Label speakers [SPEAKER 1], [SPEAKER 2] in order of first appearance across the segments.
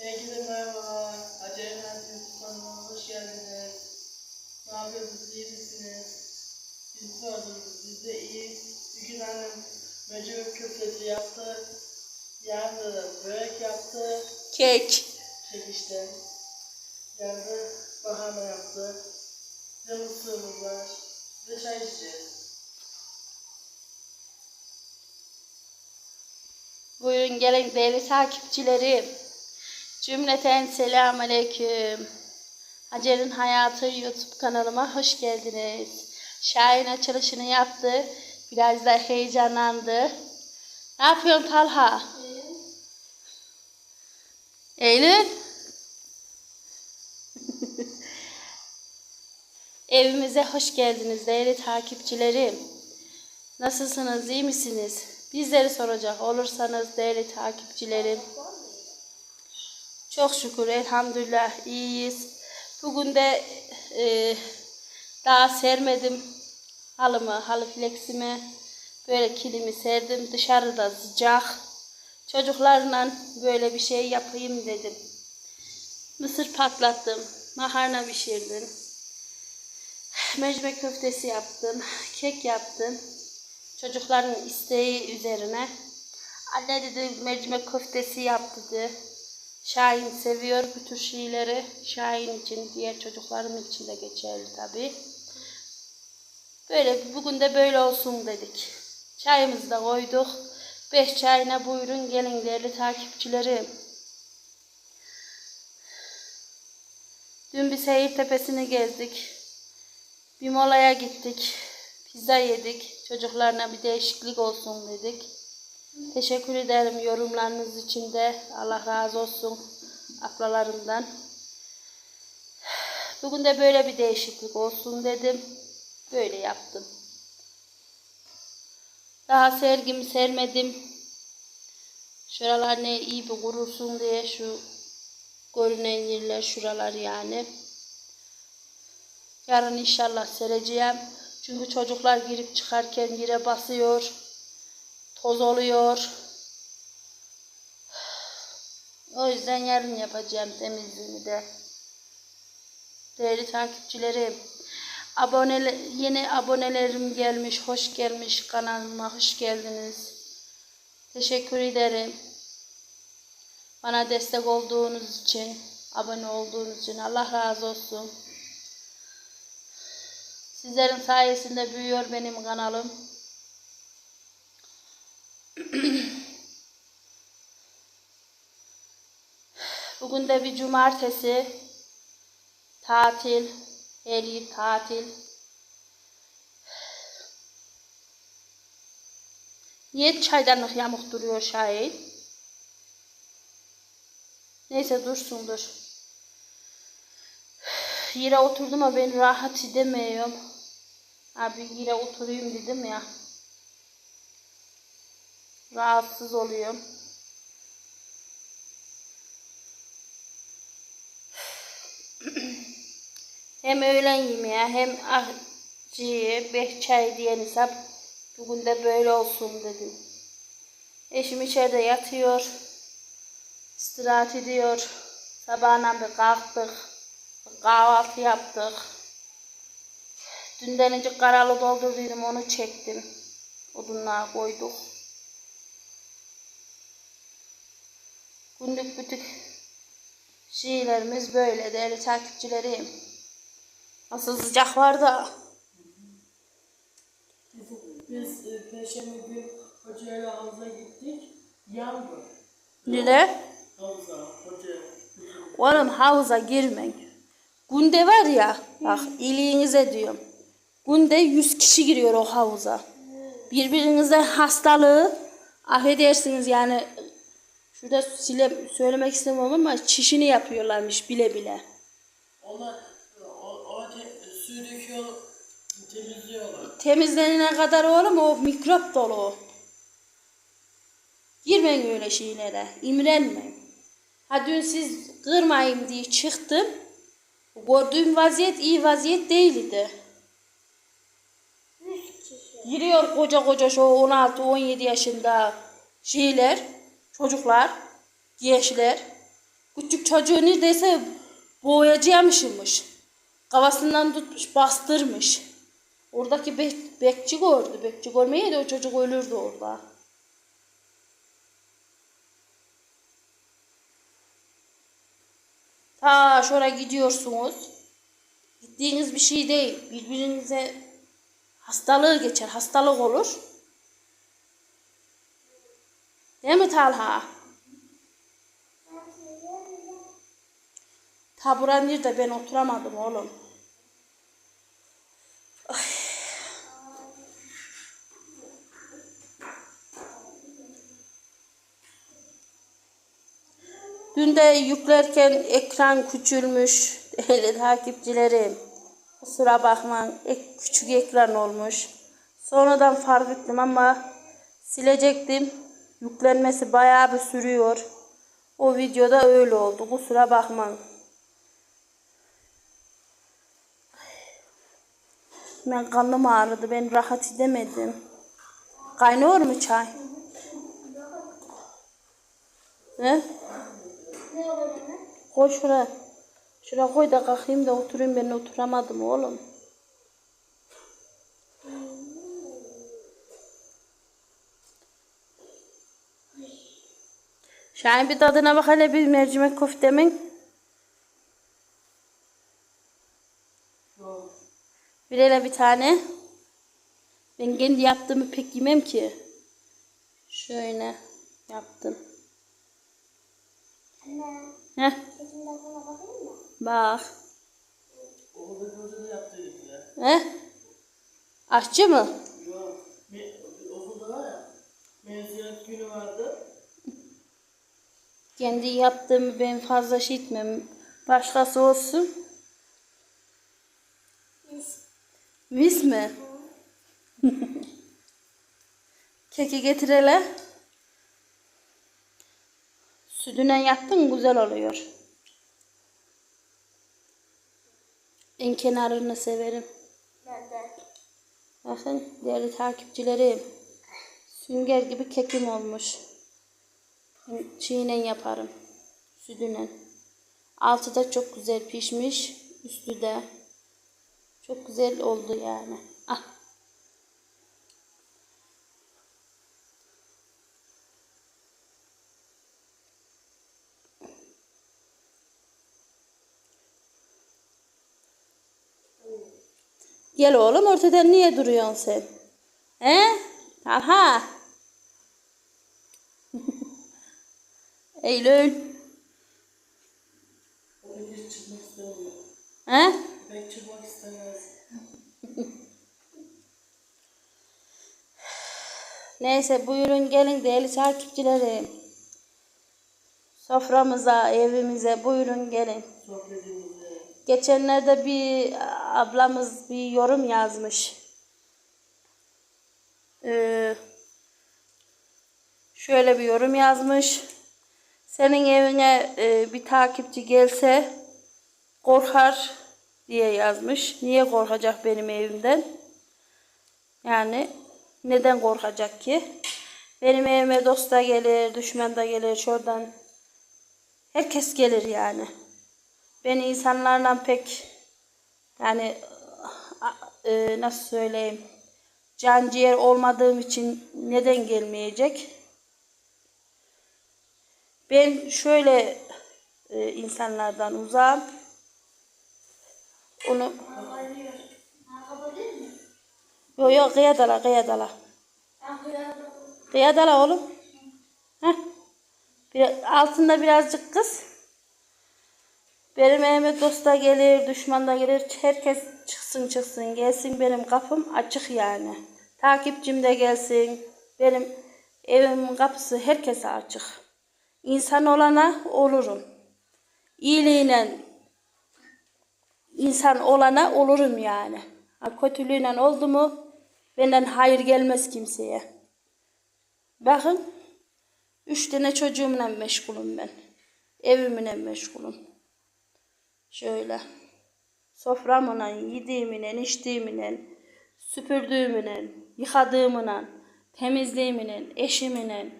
[SPEAKER 1] Herkese merhaba. Acele Mühendislik kanalıma hoş geldiniz. Ne yapıyorsunuz? İyi misiniz? Biz sordunuz. Biz de iyiyiz. Bugün annem mercimek köftesi yaptı. Yarın da börek yaptı.
[SPEAKER 2] Kek.
[SPEAKER 1] Kek işte. Yarın da makarna yaptı. Bir de mısırımız var. Bir de çay içeceğiz.
[SPEAKER 2] Buyurun gelin değerli takipçilerim. Cümleten selamun aleyküm. Hacer'in Hayatı YouTube kanalıma hoş geldiniz. Şahin açılışını yaptı. Biraz da heyecanlandı. Ne yapıyorsun Talha? Eylül? Evimize hoş geldiniz değerli takipçilerim. Nasılsınız, iyi misiniz? Bizleri soracak olursanız değerli takipçilerim. Çok şükür elhamdülillah iyiyiz. Bugün de e, daha sermedim halımı, halı fleksimi. Böyle kilimi serdim. Dışarıda sıcak. Çocuklarla böyle bir şey yapayım dedim. Mısır patlattım. Makarna pişirdim. Mercimek köftesi yaptım. Kek yaptım. Çocukların isteği üzerine. Anne dedi mercimek köftesi yap dedi. Şahin seviyor bu tür şeyleri. Şahin için, diğer çocuklarım için de geçerli tabi. Böyle bugün de böyle olsun dedik. Çayımızı da koyduk. Beş çayına buyurun gelin değerli takipçilerim. Dün bir seyir tepesini gezdik. Bir molaya gittik. Pizza yedik. Çocuklarına bir değişiklik olsun dedik. Teşekkür ederim yorumlarınız için de. Allah razı olsun ablalarımdan. Bugün de böyle bir değişiklik olsun dedim. Böyle yaptım. Daha sergimi sermedim. Şuralar ne iyi bir kurursun diye şu görünen yerler şuralar yani. Yarın inşallah sereceğim. Çünkü çocuklar girip çıkarken yere basıyor. Toz oluyor. O yüzden yarın yapacağım temizliğini de. Değerli takipçilerim. Abone, yeni abonelerim gelmiş. Hoş gelmiş kanalıma. Hoş geldiniz. Teşekkür ederim. Bana destek olduğunuz için, abone olduğunuz için Allah razı olsun. Sizlerin sayesinde büyüyor benim kanalım. Bugün de bir cumartesi. Tatil. Her yer tatil. Niye çaydanlık yamuk duruyor Şahin? Neyse dursun dur. Yere oturdum ama ben rahat edemiyorum. Abi yere oturayım dedim ya. Rahatsız oluyorum. hem öğlen yemeği hem ahciye, beş çay diyen hesap bugün de böyle olsun dedim. Eşim içeride yatıyor. istirahat ediyor. Sabahına bir kalktık. bir Kahvaltı yaptık. Dünden önce karalı doldurduydum onu çektim. Odunluğa koyduk. Günlük bütün şeylerimiz böyle değerli takipçilerim. Nasıl sıcak var da.
[SPEAKER 1] Biz, e, Perşembe gün hocayla havuza gittik. Yağmur.
[SPEAKER 2] Nile?
[SPEAKER 1] Havuza, hoca.
[SPEAKER 2] Oğlum havuza girmeyin. Günde var ya bak iyiliğinize diyorum. Günde 100 kişi giriyor o havuza. Birbirinizden hastalığı affedersiniz yani şurada sile, söylemek istemiyorum ama çişini yapıyorlarmış bile bile.
[SPEAKER 1] Onlar o, o te, suyu döküyor, temizliyorlar.
[SPEAKER 2] Temizlenene kadar oğlum o mikrop dolu. Girmeyin öyle şeylere. İmrenmeyin. Ha dün siz kırmayın diye çıktım. Gördüğüm vaziyet iyi vaziyet değildi. Giriyor koca koca şu 16-17 yaşında şeyler, çocuklar, gençler. Küçük çocuğu neredeyse boğacakmışmış. Kafasından tutmuş, bastırmış. Oradaki bek, bekçi gördü. Bekçi görmeyeydi o çocuk ölürdü orada. Ta şuraya gidiyorsunuz. Gittiğiniz bir şey değil. Birbirinize hastalığı geçer. Hastalık olur. Değil mi Talha? Taburan nerede ben oturamadım oğlum. Ay. Dün de yüklerken ekran küçülmüş. Değerli takipçilerim. Kusura bakmayın. Ek, küçük ekran olmuş. Sonradan fark ettim ama silecektim. Yüklenmesi bayağı bir sürüyor. O videoda öyle oldu. Kusura bakmayın. Ben karnım ağrıdı. Ben rahat edemedim. Kaynıyor mu çay? Ne? Koy şuraya. Şuraya koy da kalkayım da oturayım. Ben oturamadım oğlum. Şahin bir tadına bak hele bir mercimek köftemin.
[SPEAKER 1] Yok.
[SPEAKER 2] Bir hele bir tane. Ben kendi yaptığımı pek yemem ki. Şöyle yaptım. Heh. Bak. Heh. Aşçı mı?
[SPEAKER 1] Yok. Okulda var ya. Mezuniyet günü vardı.
[SPEAKER 2] Kendi yaptığımı ben fazla şey etmem. Başkası olsun. Mis mi? Keki getir hele. Sütünden yaptın güzel oluyor. En kenarını severim. Bakın değerli takipçilerim. Sünger gibi kekim olmuş. Çiğnen yaparım. Sütüyle. Altı da çok güzel pişmiş. Üstü de çok güzel oldu yani. Ah. Gel oğlum ortadan niye duruyorsun sen? He? Aha. Eylül. He?
[SPEAKER 1] İstemez.
[SPEAKER 2] Neyse buyurun gelin değerli takipçilerim. Soframıza, evimize buyurun gelin. Geçenlerde bir ablamız bir yorum yazmış. Ee, şöyle bir yorum yazmış. Senin evine e, bir takipçi gelse korkar diye yazmış. Niye korkacak benim evimden? Yani neden korkacak ki? Benim evime dost da gelir, düşman da gelir, şuradan herkes gelir yani. Ben insanlarla pek yani e, nasıl söyleyeyim can ciğer olmadığım için neden gelmeyecek? Ben şöyle e, insanlardan uzağım. Onu Yok yok kıyadala kıyadala. Kıyadala oğlum. Heh. Bir, altında birazcık kız. Benim evime dost da gelir, düşman da gelir. Herkes çıksın çıksın gelsin benim kapım açık yani. Takipçim de gelsin. Benim evimin kapısı herkese açık. İnsan olana olurum. İyiliğiyle insan olana olurum yani. Kötülüğüyle oldu mu benden hayır gelmez kimseye. Bakın üç tane çocuğumla meşgulüm ben. Evimle meşgulüm. Şöyle. Soframla, yediğimle, içtiğimle, süpürdüğümle, yıkadığımla, temizliğimle, eşimle.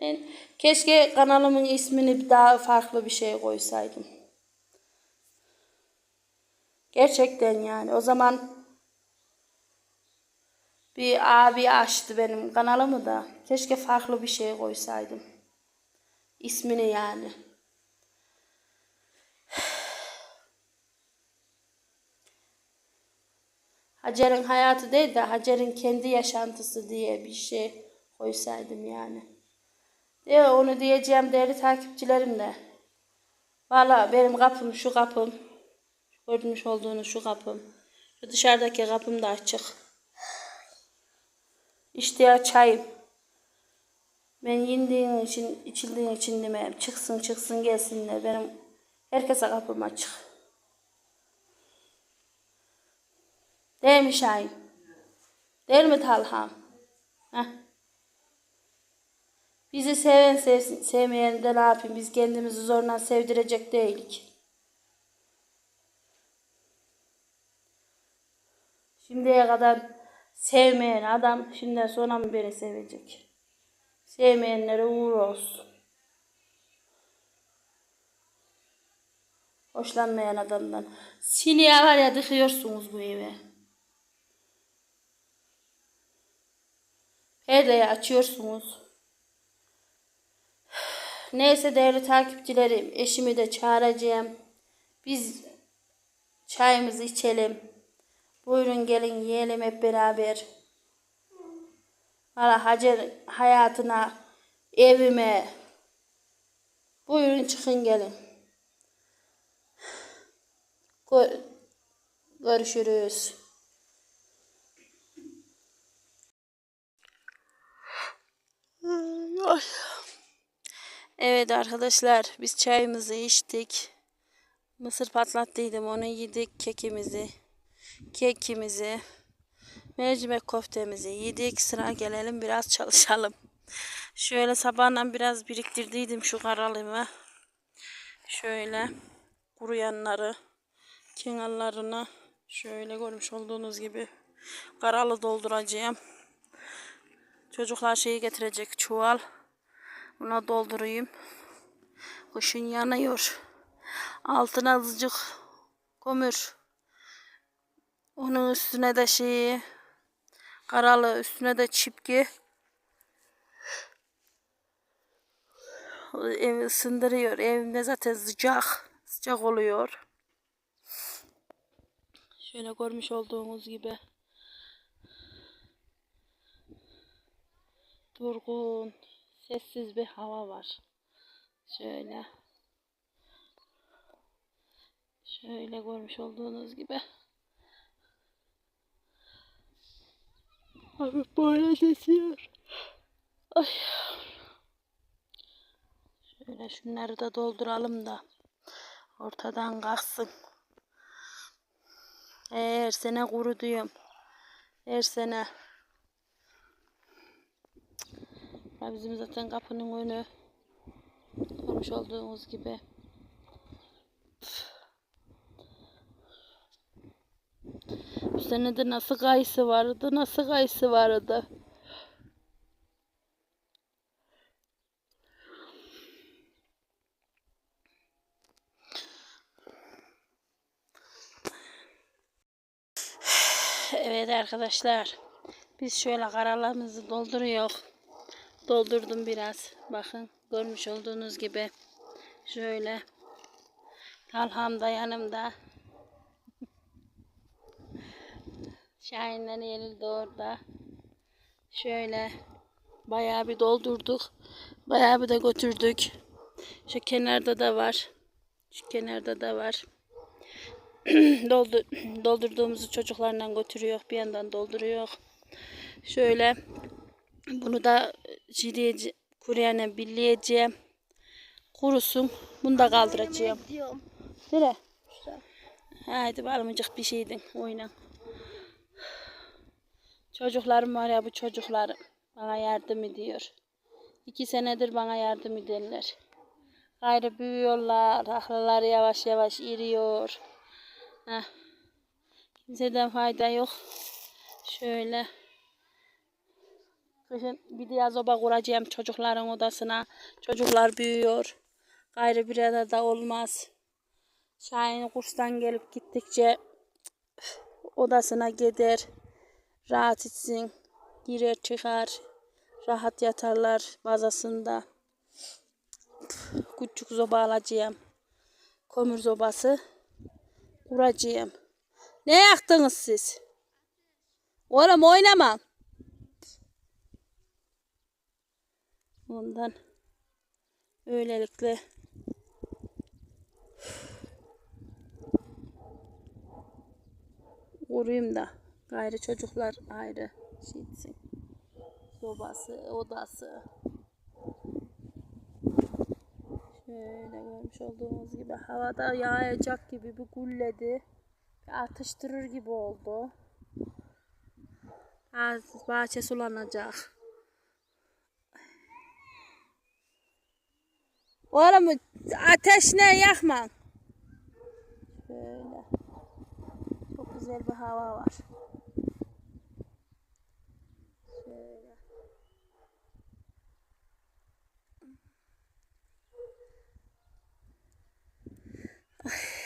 [SPEAKER 2] Ben keşke kanalımın ismini daha farklı bir şey koysaydım. Gerçekten yani. O zaman bir abi açtı benim kanalımı da. Keşke farklı bir şey koysaydım. İsmini yani. Hacer'in hayatı değil de Hacer'in kendi yaşantısı diye bir şey koysaydım yani. Diye onu diyeceğim değerli takipçilerim de. Valla benim kapım şu kapım. Görmüş olduğunuz şu kapım. Şu dışarıdaki kapım da açık. İşte ya çayım. Ben yediğin için, içildiğin için demeyeyim. Çıksın çıksın gelsinler. Benim herkese kapım açık. Değil mi Şahin? Değil mi Talham? Heh. Bizi seven sevsin, sevmeyen de ne yapayım? Biz kendimizi zorla sevdirecek değilik. Şimdiye kadar sevmeyen adam şimdiden sonra mı beni sevecek? Sevmeyenlere uğur olsun. Hoşlanmayan adamdan. Siliye var ya dıkıyorsunuz bu eve. Perdeyi açıyorsunuz. Neyse değerli takipçilerim, eşimi de çağıracağım. Biz çayımızı içelim. Buyurun gelin yiyelim hep beraber. Valla Hacer hayatına, evime. Buyurun çıkın gelin. Gö- Görüşürüz. Ay. Evet arkadaşlar biz çayımızı içtik. Mısır patlattıydım onu yedik kekimizi. Kekimizi. Mercimek koftemizi yedik. Sıra gelelim biraz çalışalım. Şöyle sabahdan biraz biriktirdiydim şu karalımı. Şöyle kuruyanları kenarlarına şöyle görmüş olduğunuz gibi karalı dolduracağım. Çocuklar şeyi getirecek çuval. Buna doldurayım. Kışın yanıyor. Altına azıcık kömür. Onun üstüne de şeyi karalı üstüne de çipki. Evi ısındırıyor. Evimde zaten sıcak. Sıcak oluyor. Şöyle görmüş olduğunuz gibi. Durgun, sessiz bir hava var. Şöyle. Şöyle görmüş olduğunuz gibi. Abi böyle esiyor. Ay. Şöyle şunları da dolduralım da ortadan kalksın. Her sene kuru diyorum. Her sene. Bizim zaten kapının önü görmüş olduğunuz gibi. Bu sene de nasıl kayısı vardı, nasıl kayısı vardı. Evet arkadaşlar. Biz şöyle karalarımızı dolduruyor. Doldurdum biraz. Bakın görmüş olduğunuz gibi. Şöyle. Talham da yanımda. Şahin'le Eylül de orada. Şöyle. Bayağı bir doldurduk. Bayağı bir de götürdük. Şu kenarda da var. Şu kenarda da var. Doldur, doldurduğumuzu çocuklarla götürüyor. Bir yandan dolduruyor. Şöyle bunu da çiğneyeceğim. Kuruyana billeyeceğim. Kurusun. Bunu da kaldıracağım. Nere? Haydi balımcık bir şeydin oyna. Çocuklarım var ya bu çocuklarım. Bana yardım ediyor. İki senedir bana yardım ederler. Gayrı büyüyorlar. Akılları yavaş yavaş iriyor. Heh. Kimseden fayda yok. Şöyle. Kışın bir diğer zoba kuracağım çocukların odasına. Çocuklar büyüyor. Gayrı bir arada olmaz. Şahin kurstan gelip gittikçe odasına gider. Rahat etsin. Girer çıkar. Rahat yatarlar bazasında. Küçük zoba alacağım. Kömür zobası kuracağım. Ne yaktınız siz? Oğlum oynama. Ondan öylelikle Vurayım da gayrı çocuklar ayrı şey etsin. Sobası, odası. Şöyle görmüş olduğunuz gibi havada yağacak gibi bir gulledi. Bir atıştırır gibi oldu. Az bahçe sulanacak. Oğlum ateş ne yakma. Şöyle. Çok güzel bir hava var. Şöyle. Ay.